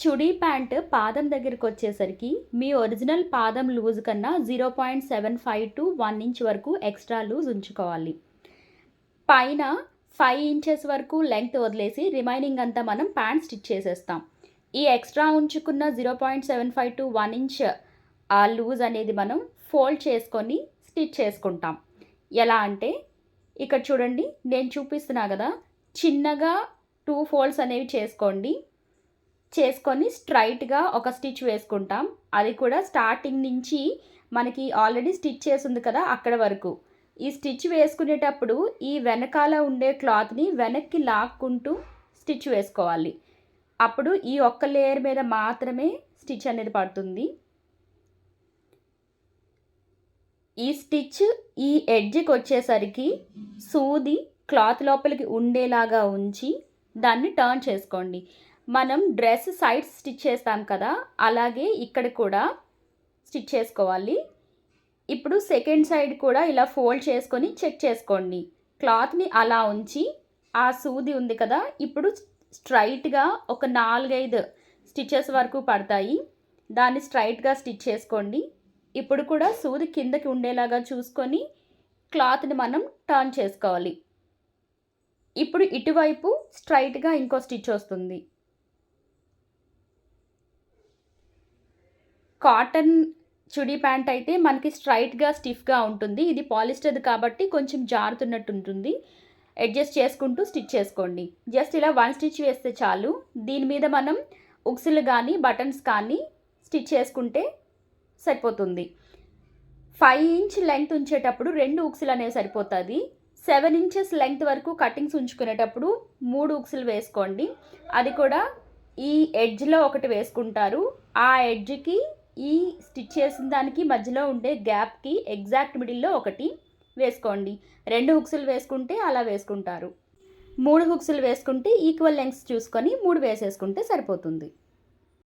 Chudi pant పాదం దగ్గరికి వచ్చేసరికి మీ ఒరిజినల్ పాదం లూజ్ కన్నా zero point seven five to one inch వరకు ఎక్స్ట్రా లూజ్ ఉంచుకోవాలి. పైన ఫైవ్ ఇంచెస్ వరకు లెంగ్త్ వదిలేసి రిమైనింగ్ అంతా మనం ప్యాంట్ స్టిచ్ చేసేస్తాం. ఈ ఎక్స్ట్రా ఉంచుకున్న zero point seven five to one inch ఆ లూజ్ అనేది మనం ఫోల్డ్ చేసుకొని స్టిచ్ చేసుకుంటాం. ఎలా అంటే ఇక్కడ చూడండి నేను చూపిస్తున్నా కదా చిన్నగా టూ ఫోల్డ్స్ అనేవి చేసుకోండి. చేసుకొని స్ట్రైట్గా ఒక స్టిచ్ వేసుకుంటాం. అది కూడా స్టార్టింగ్ నుంచి మనకి ఆల్రెడీ స్టిచ్ చేసింది కదా అక్కడ వరకు. ఈ స్టిచ్ వేసుకునేటప్పుడు ఈ వెనకాల ఉండే క్లాత్ని వెనక్కి లాక్కుంటూ స్టిచ్ వేసుకోవాలి. అప్పుడు ఈ ఒక్క లేయర్ మీద మాత్రమే స్టిచ్ అనేది పడుతుంది. ఈ స్టిచ్ ఈ ఎడ్జ్కి వచ్చేసరికి సూది క్లాత్ లోపలికి ఉండేలాగా ఉంచి దాన్ని టర్న్ చేసుకోండి. మనం డ్రెస్ సైడ్స్ స్టిచ్ చేస్తాం కదా అలాగే ఇక్కడ కూడా స్టిచ్ చేసుకోవాలి. ఇప్పుడు సెకండ్ సైడ్ కూడా ఇలా ఫోల్డ్ చేసుకొని చెక్ చేసుకోండి. క్లాత్ని అలా ఉంచి ఆ సూది ఉంది కదా ఇప్పుడు స్ట్రైట్గా ఒక నాలుగైదు స్టిచెస్ వరకు పడతాయి. దాన్ని స్ట్రైట్గా స్టిచ్ చేసుకోండి. ఇప్పుడు కూడా సూది కిందకి ఉండేలాగా చూసుకొని క్లాత్ని మనం టర్న్ చేసుకోవాలి. ఇప్పుడు ఇటువైపు స్ట్రైట్గా ఇంకో స్టిచ్ వస్తుంది. కాటన్ చుడీ ప్యాంట్ అయితే మనకి స్ట్రైట్గా స్టిఫ్గా ఉంటుంది. ఇది పాలిస్టర్ది కాబట్టి కొంచెం జారుతున్నట్టు ఉంటుంది. అడ్జస్ట్ చేసుకుంటూ స్టిచ్ చేసుకోండి. జస్ట్ ఇలా వన్ స్టిచ్ వేస్తే చాలు. దీని మీద మనం ఉక్సులు కానీ బటన్స్ కానీ స్టిచ్ చేసుకుంటే సరిపోతుంది. ఫైవ్ ఇంచ్ లెంగ్త్ ఉంచేటప్పుడు రెండు ఉక్సులు అనేవి సరిపోతుంది. సెవెన్ ఇంచెస్ లెంగ్త్ వరకు కటింగ్స్ ఉంచుకునేటప్పుడు మూడు ఉక్సులు వేసుకోండి. అది కూడా ఈ ఎడ్జ్లో ఒకటి వేసుకుంటారు. ఆ ఎడ్జ్కి ఈ స్టిచ్ చేసిన దానికి మధ్యలో ఉండే గ్యాప్కి ఎగ్జాక్ట్ మిడిల్లో ఒకటి వేసుకోండి. రెండు హుక్స్లు వేసుకుంటే అలా వేసుకుంటారు. మూడు హుక్స్లు వేసుకుంటే ఈక్వల్ లెంగ్స్ చూసుకొని మూడు వేసేసుకుంటే సరిపోతుంది.